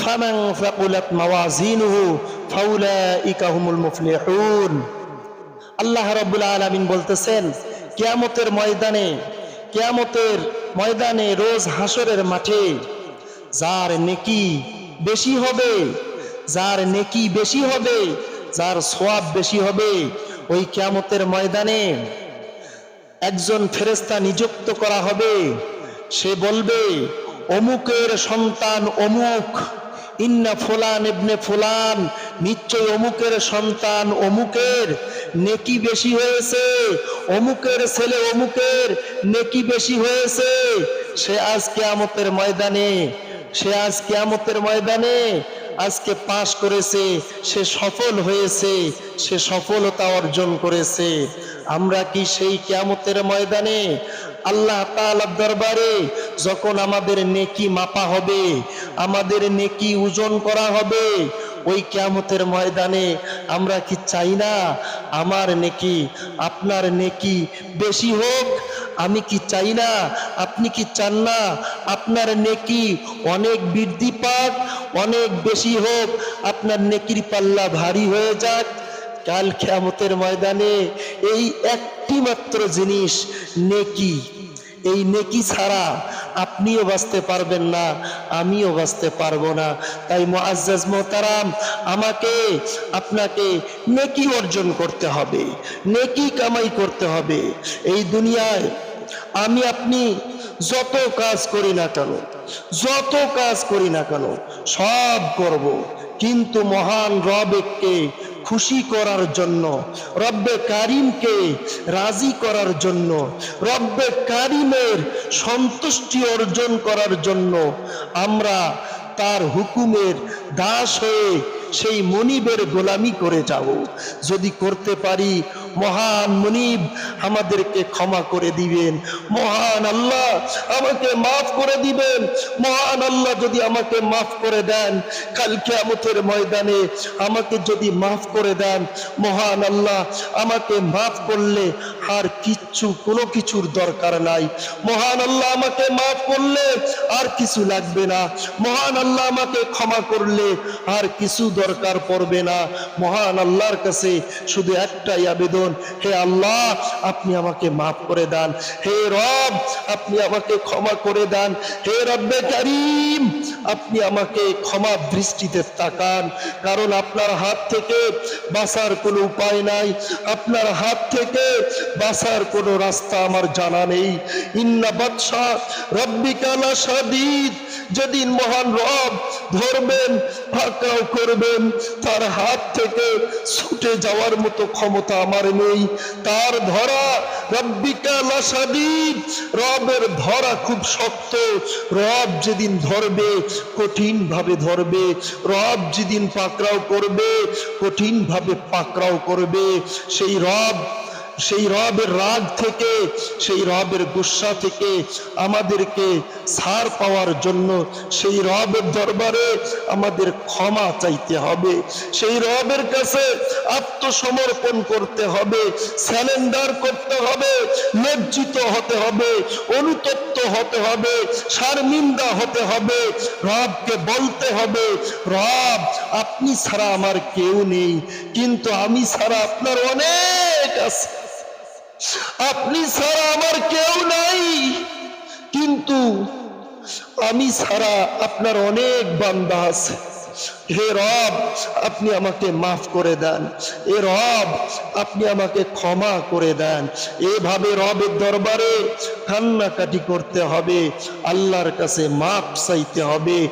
ফামান ফাকুলাত মাওয়াজিনুহু, ফাউলাইকা হুমুল মুফলিহুন। আল্লাহ রাব্বুল আলামিন বলতেছেন, কিয়ামতের ময়দানে কিয়ামতের ময়দানে রোজ হাসরের মাঠে যার নেকি বেশি হবে, যার নেকি বেশি হবে, যার সোয়াব বেশি হবে, ওই কিয়ামতের ময়দানে একজন ফেরেস্তা নিযুক্ত করা হবে। সে বলবে, অমুকের সন্তান অমুক ইন্না ফুলান ইবনে ফুলান নিশ্চয় অমুকের সন্তান অমুকের, নেকি বেশি হয়েছে। অমুকের ছেলে অমুকের, নেকি বেশি হয়েছে। সে আজ কেয়ামতের ময়দানে, সে আজ কেয়ামতের ময়দানে আজকে পাশ করেছে, সে সফল হয়েছে, সে সফলতা অর্জন করেছে। আমরা কি সেই কেয়ামতের ময়দানে? আল্লাহ তাআলার দরবারে যখন আমাদের নেকি মাপা হবে আমাদের নেকি ওজন করা হবে। ওই কেয়ামতের ময়দানে আমরা কি চাই না? আমার নেকি, আপনার নেকি বেশি হোক। আমি কি চাই না? আপনি কি চান না? আপনার নেকি অনেক বৃদ্ধি পাক, অনেক বেশি হোক। আপনার নেকির পাল্লা ভারী হয়ে যাক। কাল খেয়ামতের ময়দানে এই একটি মাত্র জিনিস, নেকি। এই নেকি ছাড়া আপনিও বাঁচতে পারবেন না, আমিও বাঁচতে পারব না। তাই মুআজ্জাজ মোহতারাম, আমাকে, আপনাকে নেকি অর্জন করতে হবে, নেকি কামাই করতে হবে। এই দুনিয়ায় আমি, আপনি যত কাজ করি না কেন, যত কাজ করি না কেন, সব করব। কিন্তু মহান রব রবেককে খুশি করার জন্য, রব্বে কারিমকে রাজি করার জন্য, রব্বে কারিমের সন্তুষ্টি অর্জন করার জন্য আমরা তার হুকুমের দাস হয়ে সেই মনিবের গোলামি করে যাব। যদি করতে পারি মহান মনিব আমাদেরকে ক্ষমা করে দিবেন। মহান আল্লাহ আমাকে মাফ করে দিবেন। মহান আল্লাহ যদি আমাকে মাফ করে দেন কালকে আমতের ময়দানে আমাকে যদি মাফ করে দেন, মহান আল্লাহ আমাকে মাফ করলে আর কিচ্ছু, কোনো কিছুর দরকার নাই। মহান আল্লাহ আমাকে মাফ করলে আর কিছু লাগবে না। মহান আল্লাহ আমাকে ক্ষমা করলে আর কিছু দরকার পড়বে না। মহান আল্লাহর কাছে শুধু একটাই আবেদন হে আল্লাহ, আপনি আমাকে মাফ করে দেন। হে রব, আপনি আমাকে ক্ষমা করে দেন। হে রব্বে কারিম, আপনি আমাকে ক্ষমা দৃষ্টিতে তাকান। কারণ আপনার হাত থেকে বাঁচার কোনো উপায় নাই। আপনার হাত থেকে বাঁচার কোনো রাস্তা আমার জানা নেই। ইন্না বাদশা রব্বিকালা সাদিদ যেদিন মহান রব ধরবেন ফাঁকাও করবেন, তার হাত থেকে ছুটে যাওয়ার মতো ক্ষমতা আমার নেই। তার ধরা রব্বিকালা সাদিদ রবের ধরা খুব শক্ত। রব যেদিন ধরবে কঠিন ভাবে ধরবে। রব যেদিন পাকড়াও করবে কঠিন ভাবে পাকড়াও করবে। সেই রব সেই রবের রাগ থেকে, সেই রবের গুসা থেকে আমাদেরকে ছাড় পাওয়ার জন্য সেই রবের দরবারে আমাদের ক্ষমা চাইতে হবে। সেই রবের কাছে আত্মসমর্পণ করতে হবে, স্যালেন্ডার করতে হবে, লজ্জিত হতে হবে, অনুতপ্ত হতে হবে, শারমিন্দা হতে হবে, রবকে বলতে হবে, রব, আপনি ছাড়া আমার কেউ নেই, কিন্তু আমি ছাড়া আপনার অনেক আছে। আপনি ছাড়া আমার কেউ নাই। কিন্তু আমি ছাড়া আপনার অনেক বান্দা আছে। হে রব, আপনি আমাকে মাফ করে দেন। এ রব, আপনি আমাকে ক্ষমা করে দেন। এভাবে রবের দরবারে কান্নাকাটি করতে হবে। আল্লাহর কাছে মাপ চাইতে হবে।